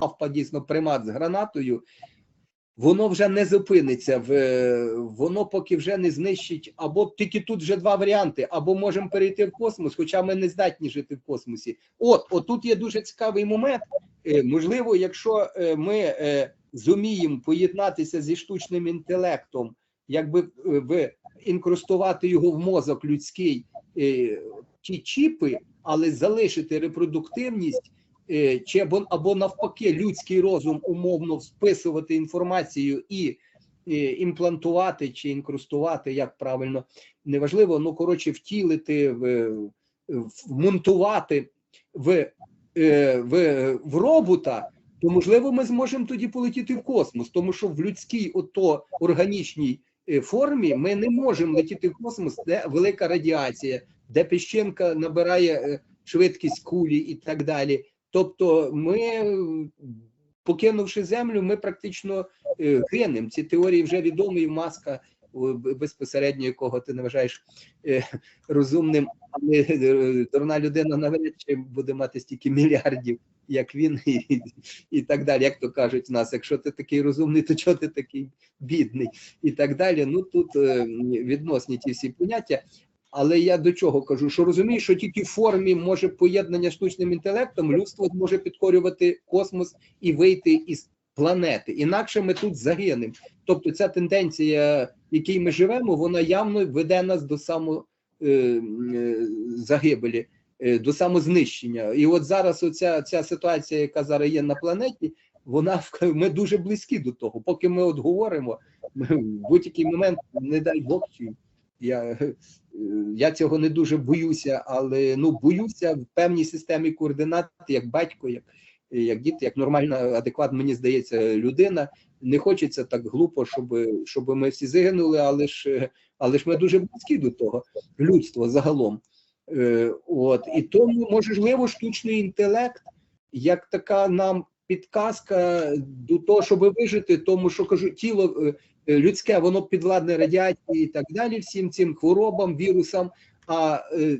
мавпа дійсно примат з гранатою, воно вже не зупиниться. Воно поки вже не знищить, або тільки тут вже два варіанти: або можемо перейти в космос, хоча ми не здатні жити в космосі. От, отут є дуже цікавий момент. Е, Можливо, якщо е, ми е, зуміємо поєднатися зі штучним інтелектом, якби в інкрустувати його в мозок людський ті чіпи, але залишити репродуктивність, чи або, або навпаки людський розум умовно вписувати інформацію і е, імплантувати чи інкрустувати, як правильно неважливо, ну коротше, втілити, вмонтувати в, е, в, в робота. То можливо, ми зможемо тоді полетіти в космос, тому що в людській ото органічній е, формі ми не можемо летіти в космос, де велика радіація, де піщинка набирає е, швидкість кулі і так далі. Тобто, ми, е, покинувши землю, ми практично е, гинемо. Ці теорії вже відомі і маска безпосередньо, якого ти не вважаєш е, розумним, але е, дурна людина навряд чи буде мати стільки мільярдів, як він, і, і так далі. Як то кажуть в нас, якщо ти такий розумний, то чого ти такий бідний, і так далі. Ну тут е, відносні ті всі поняття. Але я до чого кажу, що розумію, що тільки в формі може поєднання штучним інтелектом людство зможе підкорювати космос і вийти із планети. Інакше ми тут загинемо. Тобто, ця тенденція, в якій ми живемо, вона явно веде нас до само е, е, е, до самознищення. І от зараз оця ця ситуація, яка зараз є на планеті, вона ми дуже близькі до того. Поки ми от говоримо, ми в будь-який момент, не дай Бог, чи я, е, я цього не дуже боюся, але ну боюся в певній системі координат, як батько, як, як діти, як нормальна, адекватна, мені здається, людина. Не хочеться так глупо, щоб, щоб ми всі загинули, але ж, але ж ми дуже близькі до того, людство загалом. Е, от і тому можливо штучний інтелект як така нам підказка до того, щоб вижити, тому що кажу, тіло е, людське, воно підвладне радіації і так далі, всім цим хворобам, вірусам. А е,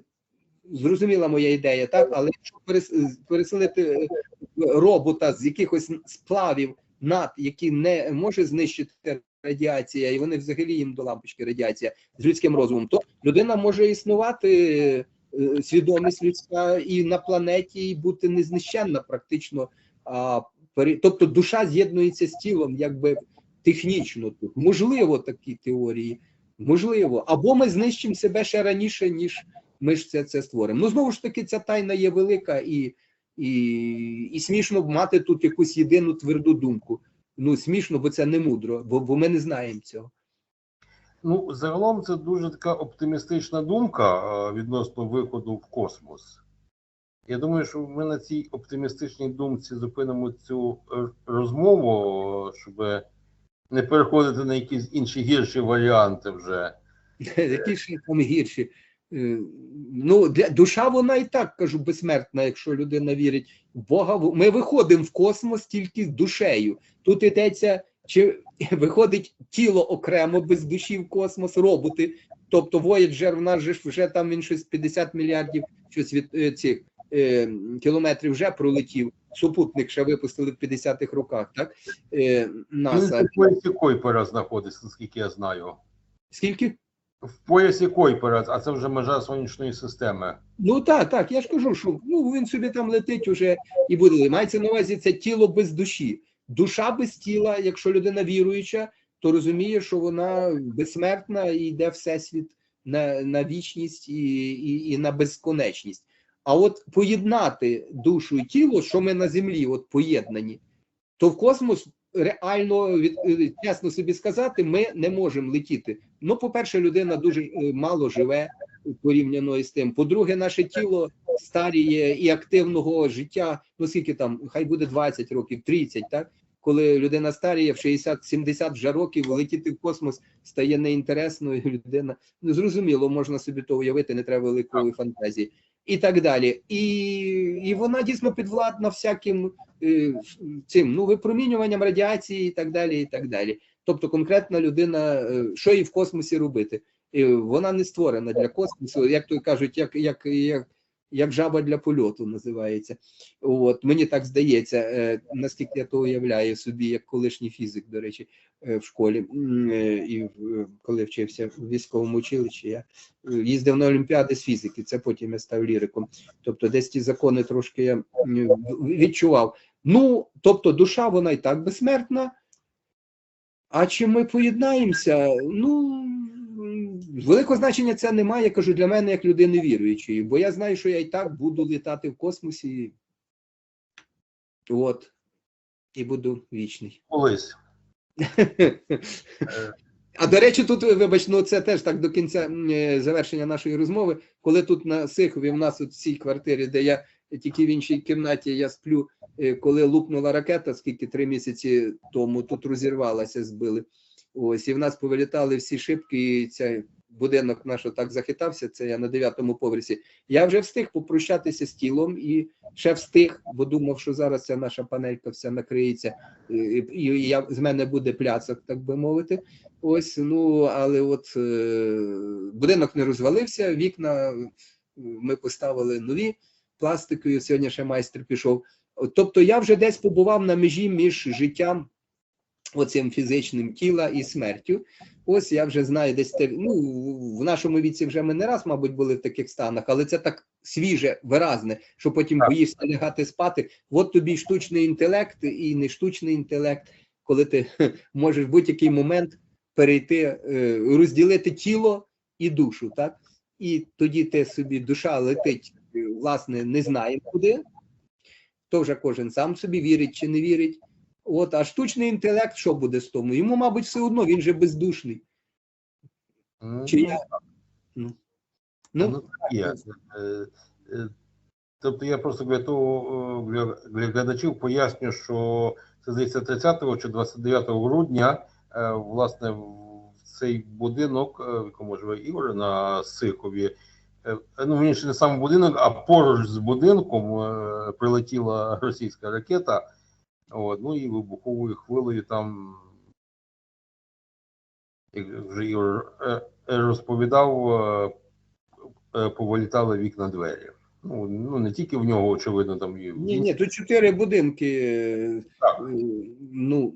зрозуміла моя ідея, так але якщо перес- переселити е, робота з якихось сплавів над які не може знищити радіація, і вони взагалі їм до лампочки радіація з людським розумом, то людина може існувати. е, Свідомість людська і на планеті, і бути незнищенна практично. А, тобто душа з'єднується з тілом, якби технічно тут. Можливо, такі теорії, можливо. Або ми знищимо себе ще раніше, ніж ми ж це, це створимо. Ну знову ж таки, ця тайна є велика, і, і, і смішно мати тут якусь єдину тверду думку. Ну смішно, бо це не мудро, бо, бо ми не знаємо цього. Ну, загалом це дуже така оптимістична думка е, відносно виходу в космос. Я думаю, що ми на цій оптимістичній думці зупинимо цю е, розмову, щоб не переходити на якісь інші гірші варіанти вже. Які ж там гірші? Е, Ну, для душа вона і так кажу безсмертна, якщо людина вірить в Бога. Ми виходимо в космос тільки з душею. Тут йдеться, чи виходить тіло окремо без душі в космос, роботи. Тобто Voyager, в нас же вже там він щось 50 мільярдів щось від е, цих е, кілометрів вже пролетів. Супутник ще випустили в 50-х роках, так? Е, Він НАСА. в поясі Койпера знаходиться, наскільки я знаю. Скільки? В поясі Койпера, а це вже межа сонячної системи. Ну так, так, я ж кажу, що ну він собі там летить уже і буде. Мається на увазі це тіло без душі. Душа без тіла, якщо людина віруюча, то розуміє, що вона безсмертна і йде всесвіт на, на вічність і, і, і на безконечність. А от поєднати душу і тіло, що ми на землі, от поєднані, то в космос реально від чесно собі сказати, ми не можемо летіти. Ну, по-перше, людина дуже е, мало живе порівняно із тим. По-друге, наше тіло старіє і активного життя. Ну скільки там, хай буде 20 років, 30, так коли людина старіє в 60-70 вже років, летіти в космос стає неінтересною. Людина ну зрозуміло, можна собі то уявити, не треба великої фантазії. І так далі, і і вона дійсно підвладна всяким е, цим ну випромінюванням радіації, і так далі. І так далі. Тобто, конкретна людина, е, що їй в космосі робити? І вона не створена для космосу, як то кажуть, як як, як як жаба для польоту називається. От мені так здається, е, наскільки я то уявляю собі, як колишній фізик, до речі, е, в школі е, і коли вчився в військовому училищі, я їздив на олімпіади з фізики. Це потім я став ліриком. Тобто, десь ті закони трошки я відчував. Ну, тобто, душа вона і так безсмертна. А чи ми поєднаємося? Ну великого значення це немає, я кажу, для мене як людини віруючої, бо я знаю, що я і так буду літати в космосі. От. І буду вічний. Колись. А до речі, тут, вибач, ну це теж так до кінця е, завершення нашої розмови. Коли тут на Сихові, в нас от в цій квартирі, де я тільки в іншій кімнаті я сплю, е, коли лупнула ракета, скільки три місяці тому тут розірвалася, збили. Ось, і в нас повилітали всі шибки, і цей будинок наш так захитався. Це я на дев'ятому поверсі. Я вже встиг попрощатися з тілом і ще встиг, бо думав, що зараз ця наша панелька вся накриється, і, я з мене буде пляцок, так би мовити. Ось, ну але от е, будинок не розвалився, вікна е, ми поставили нові пластикові. Сьогодні ще майстер пішов. Тобто я вже десь побував на межі між життям, оцим фізичним тіла і смертю. Ось я вже знаю, десь ну в нашому віці вже ми не раз, мабуть, були в таких станах, але це так свіже, виразне, що потім Так. боїшся лягати спати. От тобі штучний інтелект і не штучний інтелект, коли ти можеш в будь-який момент перейти, е, розділити тіло і душу, так? І тоді ти собі душа летить, власне, не знає куди. То вже кожен сам собі вірить чи не вірить. От, а штучний інтелект, що буде з тому? Йому, мабуть, все одно, він же бездушний. Ну, Чи я? Ну, Ну, ну є. Е, е, Тобто я просто для того е, для, для глядачів поясню, що це здається 30 чи 29 грудня, власне, в цей будинок, в якому живе Ігор на Сихові, ну він ще не сам будинок, а поруч з будинком прилетіла російська ракета. От, ну і вибуховою хвилею там, як вже Ігор розповідав, повилітали вікна двері. Ну, ну не тільки в нього, очевидно, там в ні, ні, тут чотири будинки. Так. е, Ну,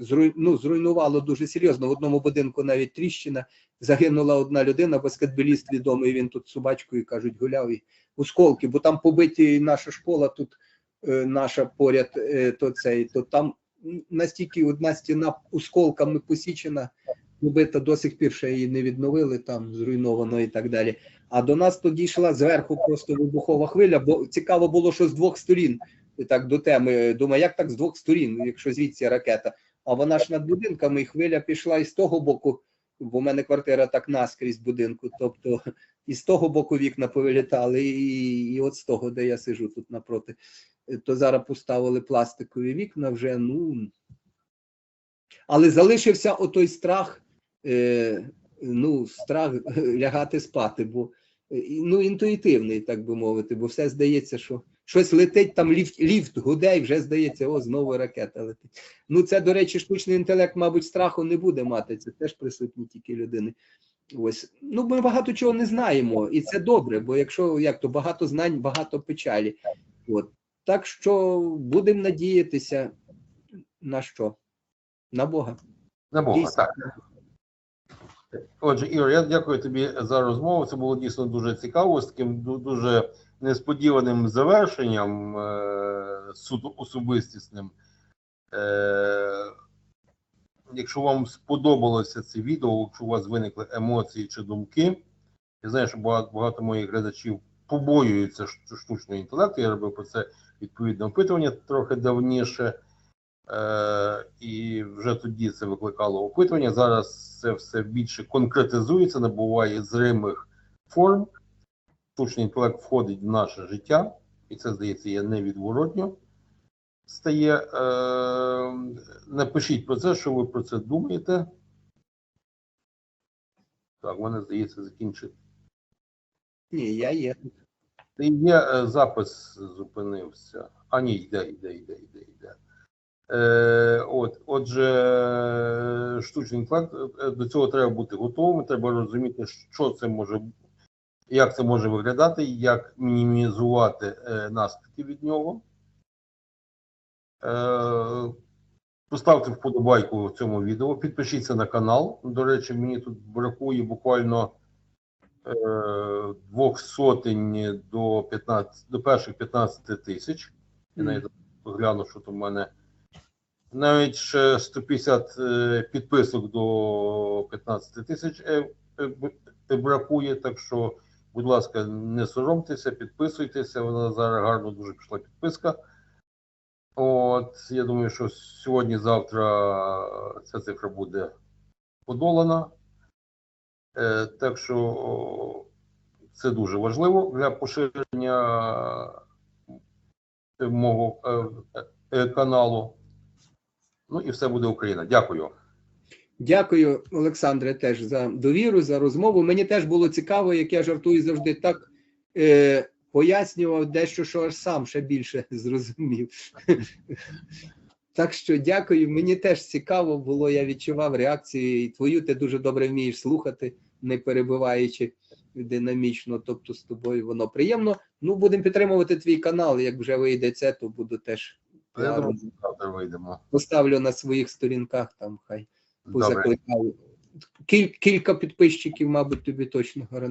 зруй, ну, зруйнувало дуже серйозно. В одному будинку навіть тріщина. Загинула одна людина, баскетболіст відомий. Він тут з собачкою кажуть, гуляв і осколки, бо там побиті наша школа, тут наша поряд, е, то цей, то там настільки одна стіна осколками посічена, побита до сих пір ще її не відновили, там зруйновано і так далі. А до нас тоді йшла зверху просто вибухова хвиля, бо цікаво було, що з двох сторін. Так до теми. Думаю, як так з двох сторін, якщо звідси ракета. А вона ж над будинками, і хвиля пішла і з того боку, бо в мене квартира так наскрізь будинку. Тобто і з того боку вікна повилітали, і, і от з того, де я сижу тут напроти. Е, То зараз поставили пластикові вікна вже. Ну але залишився отой страх. Е, ну, страх лягати спати, бо е, ну, інтуїтивний, так би мовити, бо все здається, що щось летить, там ліфт, ліфт гуде, і вже здається, о, знову ракета летить. Ну, це, до речі, штучний інтелект, мабуть, страху не буде мати. Це теж присутні тільки людини. Ось ну ми багато чого не знаємо, і це добре, бо якщо як то багато знань, багато печалі. От так що будемо надіятися на що? На Бога. На Бога, Дійсно. так. Отже, Ігор, я дякую тобі за розмову. Це було дійсно дуже цікаво, з таким дуже несподіваним завершенням е, суду особистісним. Е, якщо вам сподобалося це відео, якщо у вас виникли емоції чи думки, я знаю, що багато, багато моїх глядачів побоюються штучного інтелекту. Я робив про це відповідне опитування трохи давніше. Е, і вже тоді це викликало опитування. Зараз це все більше конкретизується, набуває зримих форм. Штучний інтелект входить в наше життя, і це, здається, є невідворотньо. Стає. Е, напишіть про це, що ви про це думаєте. Так, мене здається, закінчить. Ні, я є. І є е, запис зупинився. А ні, йде, йде, йде, йде, йде. Е, от, отже, штучний інтелект, е, до цього треба бути готовим, треба розуміти, що це може як це може виглядати, як мінімізувати е, наслідки від нього. Е, Поставте вподобайку цьому відео, підпишіться на канал. До речі, мені тут бракує буквально е, двох сотень до 15, до перших 15 тисяч. Я навіть гляну, що там в мене. Навіть ще 150 е, підписок до 15 тисяч е, е, е, бракує. Так що, будь ласка, не соромтеся, підписуйтеся. Вона зараз гарно дуже пішла підписка. От, я думаю, що сьогодні-завтра ця цифра буде подолана. Е, так що це дуже важливо для поширення мого е, е, каналу. Ну і все буде Україна. Дякую. Дякую, Олександре, теж за довіру, за розмову. Мені теж було цікаво, як я жартую завжди так е, пояснював дещо, що аж сам ще більше зрозумів. Так що дякую. Мені теж цікаво було. Я відчував реакцію і твою. Ти дуже добре вмієш слухати, не перебиваючи динамічно. Тобто з тобою воно приємно. Ну, будемо підтримувати твій канал. Як вже вийде це, то буду теж Я думаю, вийдемо. поставлю на своїх сторінках. Там хай. Позакликав. Кіль, кілька підписчиків, мабуть, тобі точно гарантую.